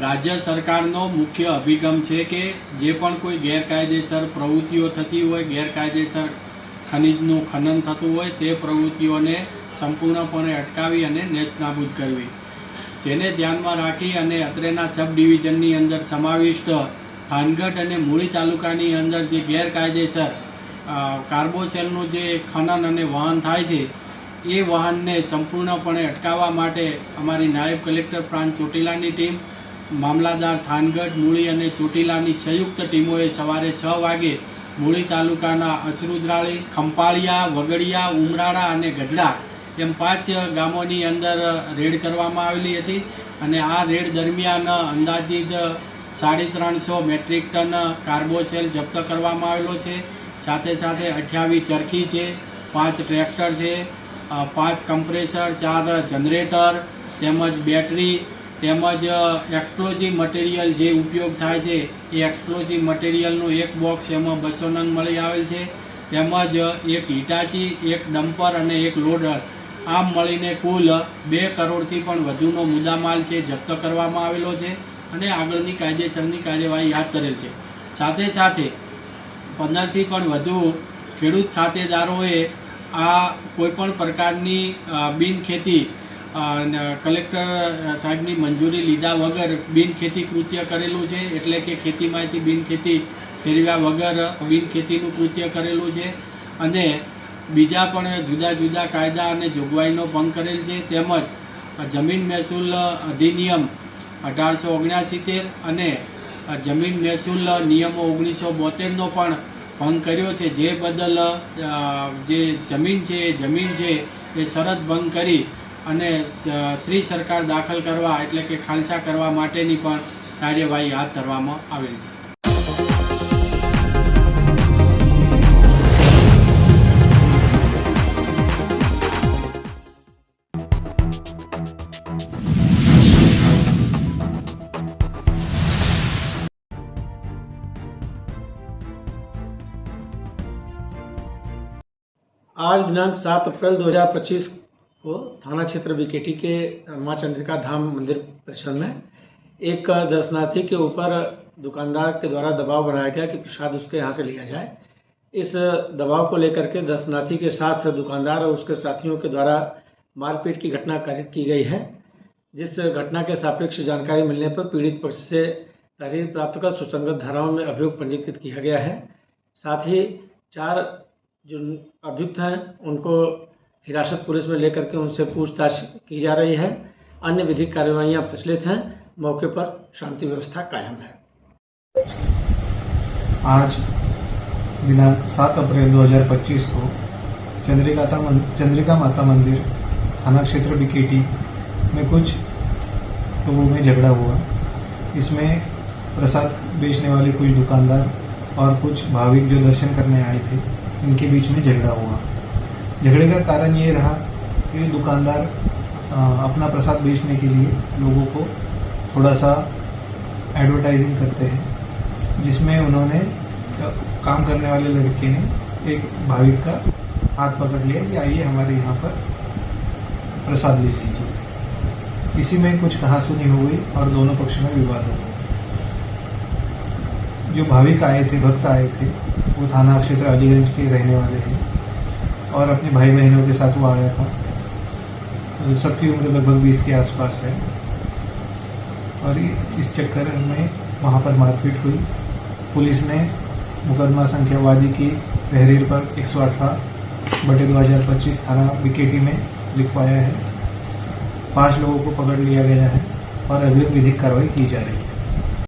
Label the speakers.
Speaker 1: રાજ્ય સરકારનો મુખ્ય અભિગમ છે કે જે પણ કોઈ ગેરકાયદેસર પ્રવૃત્તિઓ થતી હોય, ગેરકાયદેસર ખનિજનું ખનન થતું હોય, તે પ્રવૃત્તિઓને સંપૂર્ણપણે અટકાવી અને નેસ્તનાબૂદ કરવી. જેને ધ્યાનમાં રાખી અને અત્રેના સબ ડિવિઝનની અંદર સમાવિષ્ટ થાનગઢ અને મૂળી તાલુકાની અંદર જે ગેરકાયદેસર કાર્બોસેલનું જે ખનન અને વહન થાય છે, એ વાહનને સંપૂર્ણપણે અટકાવવા માટે અમારી નાયબ કલેક્ટર પ્રાંત ચોટીલાની ટીમ મામલાદાર થાનગઢ, મૂળી અને ચોટીલાની સંયુક્ત ટીમોએ સવારે છ વાગે મૂળી તાલુકાના અસરુદ્રાળી, ખંપાળિયા, વગડિયા, ઉમરાળા અને ગઢડા એમ પાંચ ગામોની અંદર રેડ કરવામાં આવેલી હતી અને આ રેડ દરમિયાન અંદાજિત સાડી ત્રણસો મેટ્રિક ટન કાર્બોસેલ જપ્ત કરવામાં આવેલો છે. સાથે સાથે અઠ્યાવીસ ચરખી છે, પાંચ ટ્રેક્ટર છે પાંચ કમ્પ્રેસર, ચાર જનરેટર તેમજ બેટરી તેમજ એક્સપ્લોઝિવ મટીરિયલ જે ઉપયોગ થાય છે, એ એક્સપ્લોઝિવ મટીરિયલનું એક બોક્સ એમાં બસો નંગ મળી આવેલ છે. તેમજ એક હિટાચી, એક ડમ્પર અને એક લોડર આમ મળીને કુલ બે કરોડથી પણ વધુનો મુદ્દામાલ છે, જપ્ત કરવામાં આવેલો છે અને આગળની કાયદેસરની કાર્યવાહી હાથ ધરેલ છે. સાથે સાથે, પંદરથી પણ વધુ ખેડૂત ખાતેદારોએ આ કોઈપણ પ્રકારની બિનખેતી કલેક્ટર સાહેબની મંજૂરી લીધા વગર બિનખેતી કૃત્ય કરેલું છે, એટલે કે ખેતીમાંથી બિનખેતી ફેરવ્યા વગર બિનખેતીનું કૃત્ય કરેલું છે. અને બીજા પણ જુદા જુદા કાયદા અને જોગવાઈનો ભંગ કરેલ છે. તેમજ જમીન મહેસૂલ અધિનિયમ અઢારસો ઓગણસિત્તેર અને જમીન મહેસૂલ નિયમો ઓગણીસો બોતેરનો પણ ભંગ કર્યો છે. જે બદલ જે જમીન છે, એ જમીન છે, એ શરત ભંગ કરી અને સ- શ્રી સરકાર દાખલ કરવા એટલે કે ખાલસા કરવા માટેની પણ કાર્યવાહી હાથ ધરવામાં આવેલ છે
Speaker 2: आज दिनांक सात अप्रैल 2025 को थाना क्षेत्र बीकेटी के माँ चंद्रिका धाम मंदिर परिसर में एक दर्शनार्थी के ऊपर दुकानदार के द्वारा दबाव बनाया गया कि प्रसाद उसके यहाँ से लिया जाए। इस दबाव को लेकर के दर्शनार्थी के साथ दुकानदार और उसके साथियों के द्वारा मारपीट की घटना कारित की गई है, जिस घटना के सापेक्ष जानकारी मिलने पर पीड़ित पक्ष से तहरीर प्राप्त कर सुसंगत धाराओं में अभियोग पंजीकृत किया गया है। साथ ही चार जो अभियुक्त हैं, उनको हिरासत पुलिस में लेकर के उनसे पूछताछ की जा रही है। अन्य विधिक कार्यवाहियाँ प्रचलित हैं। मौके पर शांति व्यवस्था कायम है।
Speaker 3: आज दिनांक 7 अप्रैल 2025 को चंद्रिका चंद्रिका माता मंदिर थाना क्षेत्र बिकेटी में कुछ लोगों में झगड़ा हुआ। इसमें प्रसाद बेचने वाले कुछ दुकानदार और कुछ भाविक जो दर्शन करने आए थे, इनके बीच में झगड़ा हुआ। झगड़े का कारण ये रहा कि दुकानदार अपना प्रसाद बेचने के लिए लोगों को थोड़ा सा एडवर्टाइजिंग करते हैं, जिसमें उन्होंने काम करने वाले लड़के ने एक भाविक का हाथ पकड़ लिया कि आइए हमारे यहाँ पर प्रसाद ले लीजिए। इसी में कुछ कहासुनी हो गई और दोनों पक्ष में विवाद हो गया। जो भाविक आए थे, भक्त आए थे, वो थाना क्षेत्र अलीगंज के रहने वाले हैं। और अपने भाई बहनों के साथ वो आया था। तो सबकी उम्र लगभग बीस के आसपास है। और इस चक्कर में वहाँ पर मारपीट हुई। पुलिस ने मुकदमा संख्या वादी की तहरीर पर एक सौ अठारह बटे दो हज़ार पच्चीस थाना बिकेटी में लिखवाया है। पाँच लोगों को पकड़ लिया गया है और अभी विधिक कार्रवाई की जा रही है।